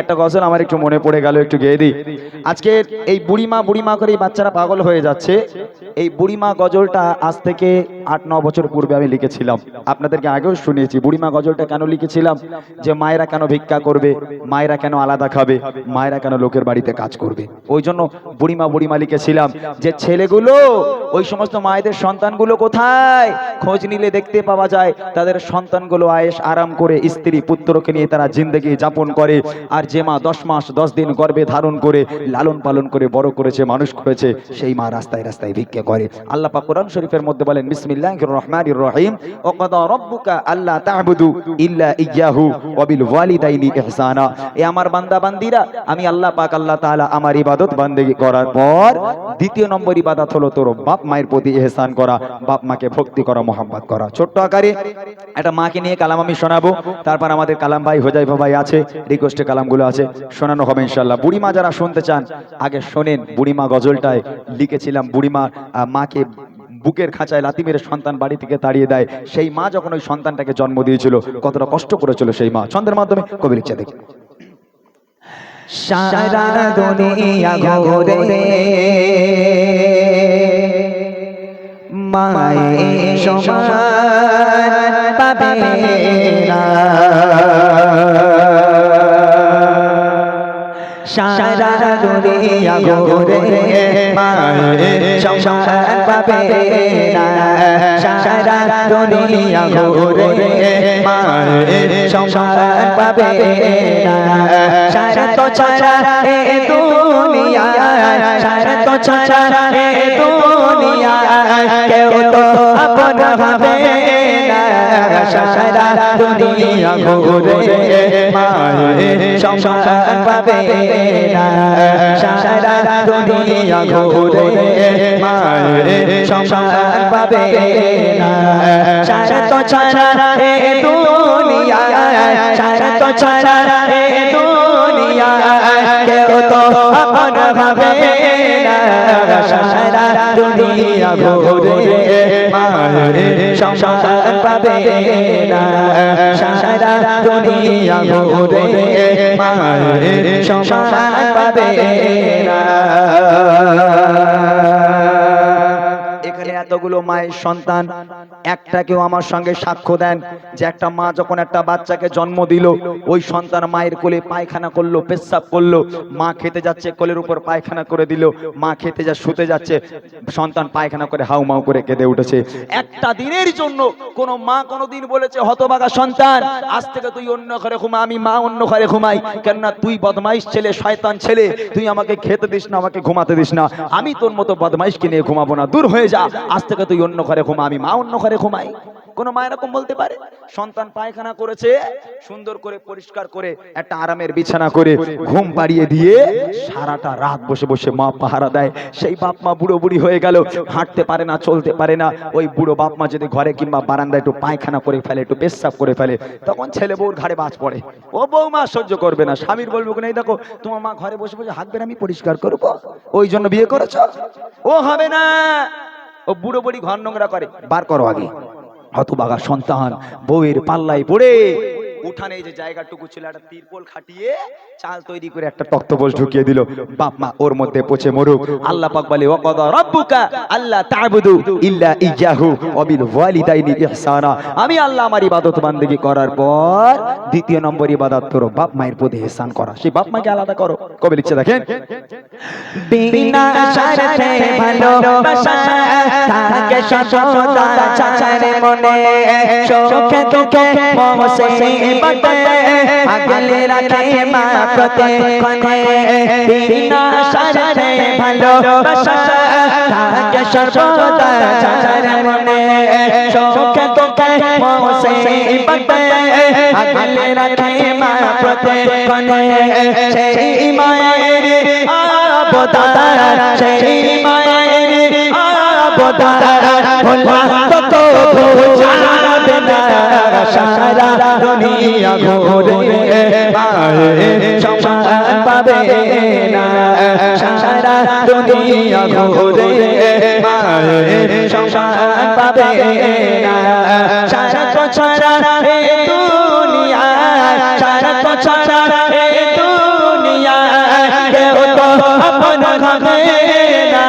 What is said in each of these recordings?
একটা গজল আমার একটু মনে পড়ে গেল, একটু গেয়ে দিই। আজকে এই বুড়িমা বুড়িমা করে বাচ্চারা পাগল হয়ে যাচ্ছে। এই বুড়িমা গজলটা আজ থেকে আট, ন বছর পূর্বে আমি লিখেছিলাম। আপনাদেরকে আগেও শুনিয়েছি, বুড়িমা গজলটা কেন লিখেছিলাম? যে মায়েরা কেন ভিক্ষা করবে, মায়েরা কেন আলাদা খাবে, মায়েরা কেন লোকের বাড়িতে কাজ করবে। ওই জন্য বুড়িমা বুড়িমা লিখেছিলাম যে, ছেলেগুলো, ওই সমস্ত মায়েদের সন্তানগুলো কোথায়? খোঁজ নিলে দেখতে পাওয়া যায়, তাদের সন্তানগুলো আয়েস আরাম করে স্ত্রী পুত্রকে নিয়ে তারা জিন্দগি যাপন করে। আর যে মা দশ মাস, দশ দিন গর্ভে ধারণ করে, লালন পালন করে, বড় করেছে, মানুষ করেছে, সেই মা রাস্তায় রাস্তায় ভিক্ষা করে। আল্লাহ পাক কোরআন শরীফের মধ্যে বলেন, বিসমিল্লাহির রহমানির রহিম। ইল্লা ইয়াহু ওয়ালিদাইনি ইহসানা। এ আমার বান্দা বান্দিরা, আমি আল্লাহ পাক, আল্লাহ তাআলা আমার ইবাদত বান্দেগি করার পর দ্বিতীয় নম্বর ইবাদত হলো তোর বাপ মায়ের প্রতি ইহসান করা, বাপ মাকে ভক্তি করা মোহাম্মত করা। ছোট্ট আকারে একটা মাকে নিয়ে কালাম আমি শোনাবো। তারপর আমাদের কালাম ভাই, হোজাইফা ভাই আছে রিকোয়েস্টে কালামগুলো আছে, শোনানো হবে ইনশাল্লাহ বুড়িমা যারা শুনতে চান, আগে শোনেন বুড়িমা গজলটায়। লিখেছিলাম, বুড়িমা মাকে বুকের খাঁচায় লাতি মেরে সন্তান বাড়ি থেকে তাড়িয়ে দেয়। সেই মা যখন ওই সন্তানটাকে জন্ম দিয়েছিল, কতটা কষ্ট করেছিল সেই মা। ছন্দের মাধ্যমে কবি লিখছে, দেখি। সারা সমান পাবে। সারা দুনিয়া ঘুরে মায়ে সমান পাবে না সারা দুনিয়া ঘুরে মায়ে সমান পাবে না সারা তো ছাড়া এ দুনিয়া সারা তো ছাড়া এ দুনিয়া কেউ তো আপন না সারা দুনিয়া ঘুরে মায়ে সংসার পাবে না। সারা দুনিয়া ঘুরে মায়ে সংসার পাবে সারা তো ছাড়া রে দুনিয়া, সারা তো ছাড়া দুনিয়া কেউ তো আপন হবে না, সারা দুনিয়া মায়ে সমান পাবে না, সারা দুনিয়া ঘুরে মায়ে সমান পাবে মায়ের সন্তান একটা কেউ আমার সঙ্গে সাক্ষ্য দেন যে একটা মা যখন একটা বাচ্চাকে জন্ম দিল, ওই সন্তান মায়ের কোলে পায়খানা করল, পেশাব করল, মা খেতে যাচ্ছে, কোলের উপর পায়খানা করে দিল, মা খেতে যা, শুতে যাচ্ছে, সন্তান পায়খানা করে হাউ মাউ করে কেঁদে উঠেছে। একটা দিনের জন্য মা কোনোদিন বলেছে সন্তান, আজ থেকে তুই অন্য ঘরে ঘুমা, আমি মা অন্য ঘরে ঘুমাই। কেননা তুই বদমাইশ ছেলে, শয়তান ছেলে, তুই আমাকে খেতে দিস না, আমাকে ঘুমাতে দিস না। আমি তোর মতো বদমাইশকে নিয়ে ঘুমাবো না। দূর হয়ে যা, আজ থেকে তুই অন্য ঘরে ঘুমা আমি মা অন্য ঘরে ঘুমাই। কোন মা এরকম বলতে পারে? সন্তান পায়খানা করেছে সুন্দর করে পরিষ্কার করে একটা আরামের বিছানা করে ঘুম পাড়িয়ে দিয়ে সারাটা রাত বসে বসে মা পাহারা দেয়। সেই বাপ মা বুড়ো বুড়ি হয়ে গেল হাঁটতে পারে না চলতে পারে না। ওই বুড়ো বাপ মা যদি ঘরে কিংবা বারান্দায় একটু পায়খানা করে ফেলে একটু পেশাব করে ফেলে তখন ছেলে বউর ঘাড়ে বাজ পড়ে। ও বউ মা সহ্য করবে না স্বামীর বলব না, দেখো তোমার মা ঘরে বসে বসে হাত বের আমি পরিষ্কার করব? ওই জন্য বিয়ে করেছ? ও হবে না। ও বুড়ো বুড়ি ঘর নোংরা করে। বার করো আগে। হতবাগা সন্তান বউয়ের পাল্লায় পড়ে উঠানে এই যে জায়গাটুকু ছিল একটা তিরপল খাটিয়ে চাল তৈরি করে একটা তক্তপোষ ঢুকিয়ে দিল। বাপ মা ওর মধ্যে পচে মরুক। আল্লাহ পাক বলে ওয়াকাদা রাব্বুকা আল্লাহ তা'বুদু ইল্লা ইয়াহু ওয়া বিল ওয়ালিদাইনি ইহসানা। আমি আল্লাহ আমার ইবাদত বান্দেগি করার পর দ্বিতীয় নম্বর ইবাদত করো বাপ মায়ের প্রতি ইহসান করা। সেই বাপ মাকে আলাদা করো। কবে লিখছে দেখেন বিনা শর্তে ভালোবাসা থাকে সততা চাচারে মনে সুখে দুঃখে মুসিবতে আগলে রাখে মা প্রত্যেকক্ষণে বিনা শর্তে ভালোবাসা থাকে সর্বদা চাচারে মনে সুখে দুঃখে মুসিবতে আগলে রাখে মা প্রত্যেকক্ষণে সেই মায়ের অবদান সেই মায়ের অবদান ভোলা তো বোঝাবে না সারা দুনিয়া ঘুরে মায়ের সম্মান পাবে না। সারা দুনিয়া ঘুরে মায়ের সম্মান পাবে না। সারা তো ছাড়া এ দুনিয়া। সারা তো ছাড়া এ দুনিয়া। আপন হবে না।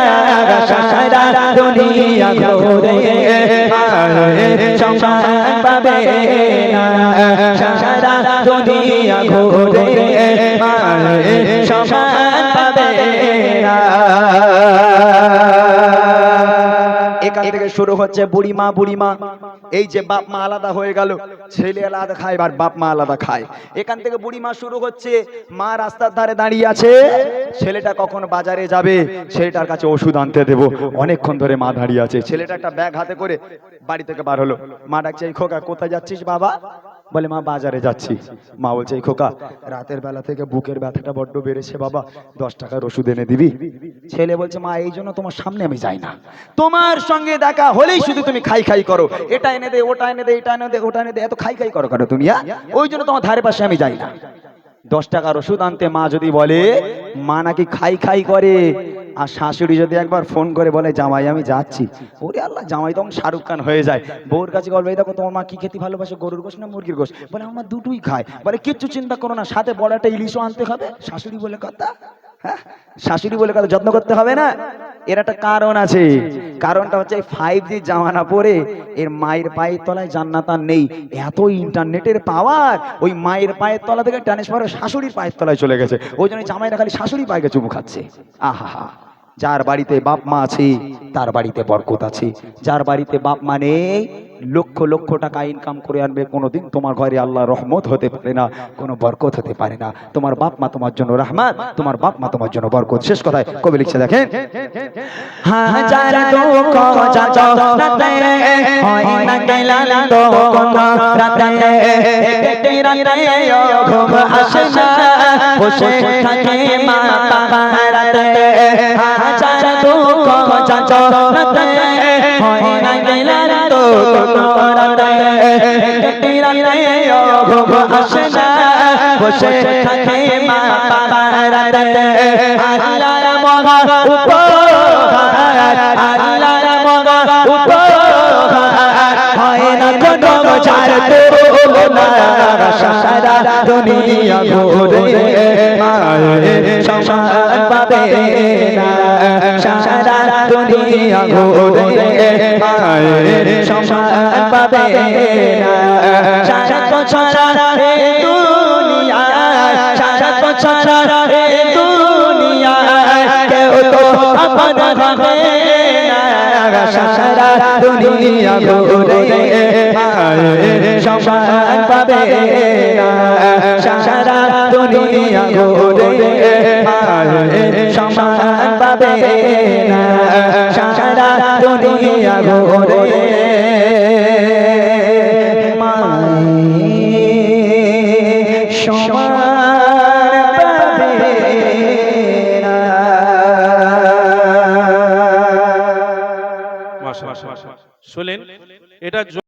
সারা দুনিয়া ঘুরে এখান থেকে শুরু হচ্ছে বুড়িমা বুড়িমা। এই যে বাপ মা আলাদা হয়ে গেল, ছেলে আলাদা খায় আর বাপ মা আলাদা খায়। এখান থেকে বুড়িমা শুরু হচ্ছে, মা রাস্তার ধারে দাঁড়িয়ে আছে। ছেলেটা কখন বাজারে যাবে? ছেলেটার কাছে ওষুধ আনতে দেবো। অনেকক্ষণ ধরে মা দাঁড়িয়ে আছে। ছেলেটা একটা ব্যাগ হাতে করে বাড়ি থেকে বার হলো। মা ডাকছে, এই খোকা, কোথায় যাচ্ছিস বাবা? বলে, মা, বাজারে যাচ্ছি। মা বলছে, এই খোকা, রাতের বেলা থেকে বুকের ব্যথাটা বড্ড বেড়েছে বাবা। দশ টাকার ওষুধ এনে দিবি? ছেলে বলছে, মা, এই জন্য তোমার সামনে আমি যাই না। তোমার সঙ্গে দেখা হলেই শুধু তুমি খাই খাই করো। এটা এনে দে, ওটা এনে দে, এটা এনে দে, ওটা এনে দে, এত খাই খাই করো কেন তুমি হ্যাঁ? ওই জন্য তোমার ধারে পাশে আমি যাই না। দশ টাকার ওষুধ আনতে মা যদি বলে, মা নাকি খাই খাই করে। আর শাশুড়ি যদি একবার ফোন করে বলে, জামাই, আমি যাচ্ছি। ওরে আল্লাহ, জামাই তখন শাহরুখ খান হয়ে যায়। বউর কাছে এই দেখো তোমার মা কি খেতে ভালোবাসে, গরুর গোশ না মুরগির গোশ? বলে, আমার দুটোই খায়। বলে, কিচ্ছু চিন্তা করো না, সাথে বড় একটা ইলিশও আনতে হবে। শাশুড়ি বলে, কথা? হ্যাঁ? শাশুড়ি বলে, কথা যত্ন করতে হবে না? এর একটা কারণ আছে। কারণটা হচ্ছে ফাইভ জি জামানা পরে এর মায়ের পায়ের তলায় জান্নাত আর নেই। এত ইন্টারনেটের পাওয়ার ওই মায়ের পায়ের তলা থেকে ট্রান্সফার শাশুড়ির পায়ের তলায় চলে গেছে। ওই জন্য জামাইরা খালি শাশুড়ি পায়ে চুমু খাচ্ছে। আহা হা যার বাড়িতে বাপ মা আছে তার বাড়িতে বরকত আছে। যার বাড়িতে বাপ মা নেই লক্ষ লক্ষ টাকা ইনকাম করে আনবে কোনোদিন তোমার ঘরে আল্লাহ রহমত হতে পারে না কোনো বরকত হতে পারে না। তোমার বাপ মা তোমার জন্য রহমান তোমার বাপ মা তোমার জন্য বরকত। শেষ কথায় কবি লিখছে দেখেন ঘুম আসে না। বসে থাকে মা বাবা। হাজার দুঃখ যত হয় না গেলাল তো কোন একটি রাতে ঘুম আসে না বসে থাকে মা বাবা রাতে আল্লাহর মহা উপহার আল্লাহর মহা উপহার হয় চার তুলনা সারা দুনিয়া ঘুরে মায়ের সম্মান পাবে না। সারা দুনিয়া ঘুরে মায়ের সম্মান পাবে না। সারা ছাড়া দুনিয়া, সারা ছাড়া দুনিয়া, কেউ তো আপন সারা দুনিয়া মায়ের সম্মান পাবে না সারা দুনিয়া ঘুরে সম্মান পাবে সারা দুনিয়া ঘুরে মায়ের সম্মান পাবে না মাশাআল্লাহ। শুনলেন এটা